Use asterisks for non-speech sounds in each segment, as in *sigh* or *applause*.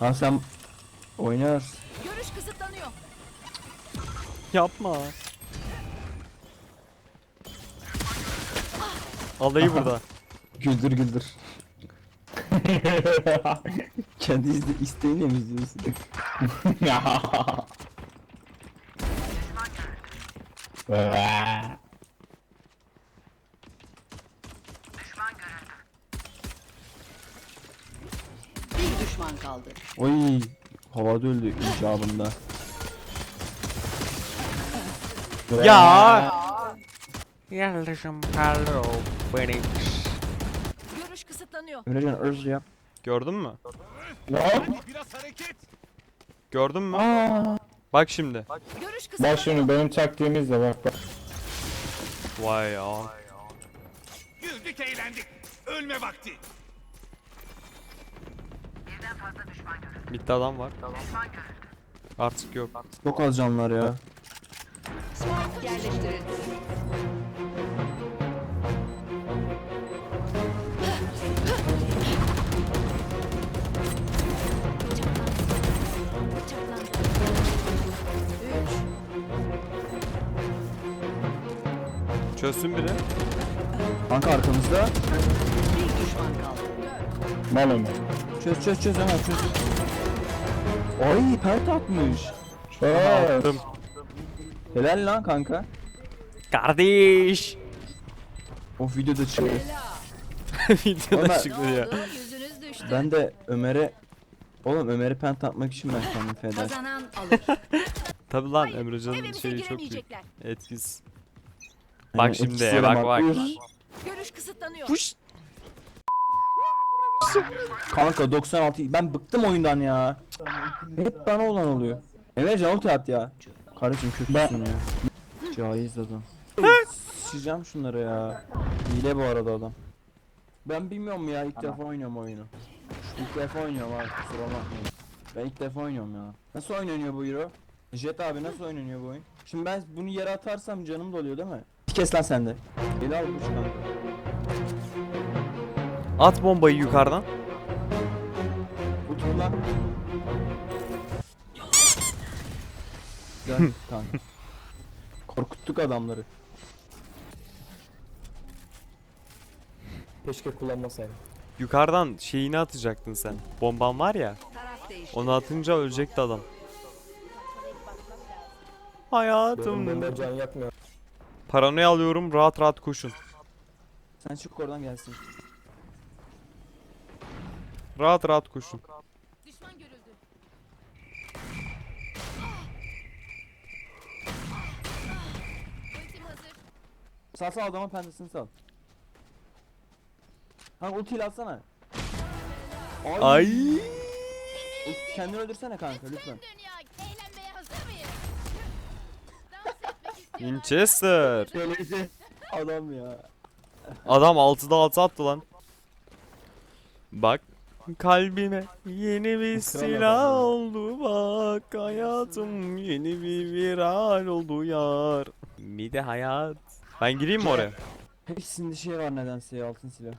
Ha sen oynar. Görüş kısıtlanıyor. Yapma. Alayı burada. Güldür güldür. *laughs* Kendi izle, isteğinle mi izliyorsun? *laughs* *laughs* Bir düşman kaldı. Oy havada öldü icabında. Ya. Yarışım hello Phoenix. Görüş kısıtlanıyor. Emrecan örz yap. Gördün mü? Biraz hareket. Gördün mü? Aa. Bak şimdi. Görüş kısıtlanıyor. Bak şimdi benim taktiğimiz de bak bak. Vay ya. Güldük eğlendik. Ölme vakti. Bitti adam var. Artık yok. Çok az canlar ya. Spike yerleştirildi. Üç. Çözsün biri. Kanka arkamızda. Bir düşman kaldı. Mal Ömer. Çöz çöz çöz hemen çöz. Ay pert atmış. Attım. Helal lan kanka. Kardeş. O videoda çıkıyor. *laughs* Videoda Ömer- çıktı ya. oldu? Yüzünüz düştü. Ben de Ömer'e Oğlum Ömer'e pent atmak için ben kendimi feda ettim. Kazanan *laughs* alır. Tabi lan Emrecan'ın Evimize şeyi çok büyük. giremeyecekler. Bak şimdi etkisiyle bak bak. Görüş kısıtlanıyor. Puş. Kanka 96 ben bıktım oyundan ya. Hep bana olan oluyor. Emrecan ulti at ya. Kardeşim kötüsün ya. Caiz adam. Sıçacağım şunları ya. Hile bu arada adam. Ben bilmiyorum ya ilk defa oynuyorum oyunu. İlk defa oynuyorum abi kusura bakmayın. Ben ilk defa oynuyorum ya. Nasıl oynanıyor bu Euro? Jet abi nasıl oynanıyor bu oyun? Şimdi ben bunu yere atarsam canım doluyor değil mi? Kes lan sende. Eli al bu kanka. At bombayı yukarıdan. Otur lan. Gel *laughs* kanka. Korkuttuk adamları. Keşke kullanmasaydım. Yukarıdan şeyini atacaktın sen. Bomban var ya. Onu atınca ölecekti adam. Hayatım. Benim can yakmıyor. Paranoya alıyorum rahat rahat koşun. Sen çık oradan gelsin. Rahat rahat koşun. Düşman görüldü. Ultim hazır. Sal sal adamın pendesini sal. Kanka ultiyle atsana. Ay. Ulti- Kendini öldürsene kanka lütfen. Dünya eğlenmeye hazır mıyız? *laughs* Dans etmek istiyorum. Winchester. Söyleyeceğim. Adam ya. Adam 6'da 6 attı lan. Bak kalbime yeni bir silah oldu bak hayatım yeni bir viral oldu yar. Bir de hayat. Ben gireyim mi oraya? Hepsinde şey var nedense ya altın silah.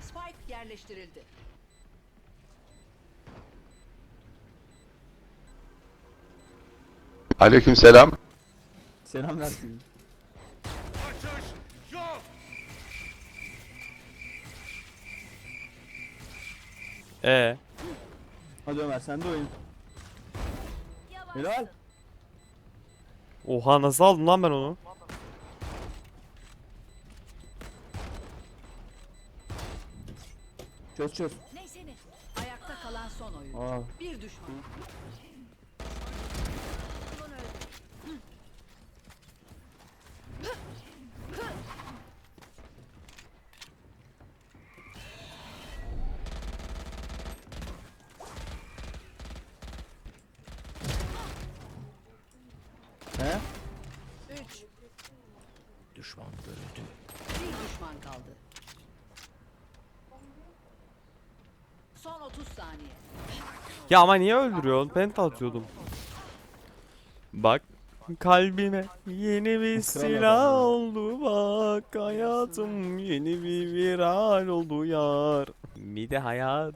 Spike yerleştirildi. Aleykümselam. Selam versin. Kaçış yok. E Hadi Ömer sen de oyun. Helal. Oha nasıl aldım lan ben onu? Çöz çöz. Neyse ne. Ayakta kalan son oyun. Aa. Bir düşman. Ulan öldü. He? Üç. Düşman görüldü. Bir düşman kaldı. Son 30 saniye. Ya ama niye öldürüyorsun? Penta atıyordum. Bak Kalbime yeni bir silah oldu bak hayatım yeni bir viral oldu yar. Mide hayat